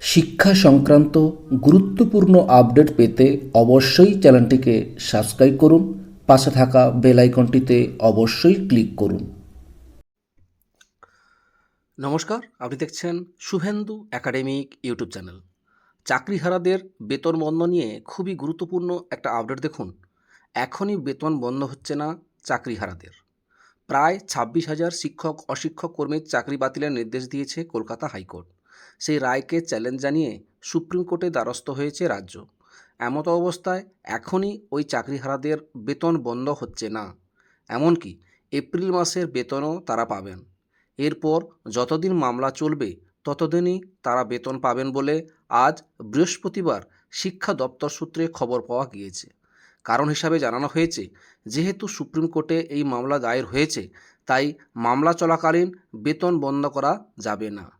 শিক্ষা সংক্রান্ত গুরুত্বপূর্ণ আপডেট পেতে অবশ্যই চ্যানেলটিকে সাবস্ক্রাইব করুন, পাশে থাকা বেল আইকনটিতে অবশ্যই ক্লিক করুন। নমস্কার, আপনি দেখছেন শুভেন্দু একাডেমিক ইউটিউব চ্যানেল। চাকরিহারাদের বেতন বন্ধ নিয়ে খুবই গুরুত্বপূর্ণ একটা আপডেট দেখুন। এখনই বেতন বন্ধ হচ্ছে না চাকরিহারাদের। প্রায় ছাব্বিশ হাজার শিক্ষক অশিক্ষক কর্মীর চাকরি বাতিলের নির্দেশ দিয়েছে কলকাতা হাইকোর্ট। সেই রায়কে চ্যালেঞ্জ জানিয়ে সুপ্রিম কোর্টে দ্বারস্থ হয়েছে রাজ্য। এমত অবস্থায় এখনই ওই চাকরিহারাদের বেতন বন্ধ হচ্ছে না। এমনকি এপ্রিল মাসের বেতনও তারা পাবেন। এরপর যতদিন মামলা চলবে, ততদিনই তারা বেতন পাবেন বলে আজ বৃহস্পতিবার শিক্ষা দপ্তর সূত্রে খবর পাওয়া গিয়েছে। কারণ হিসাবে জানানো হয়েছে, যেহেতু সুপ্রিম কোর্টে এই মামলা দায়ের হয়েছে, তাই মামলা চলাকালীন বেতন বন্ধ করা যাবে না।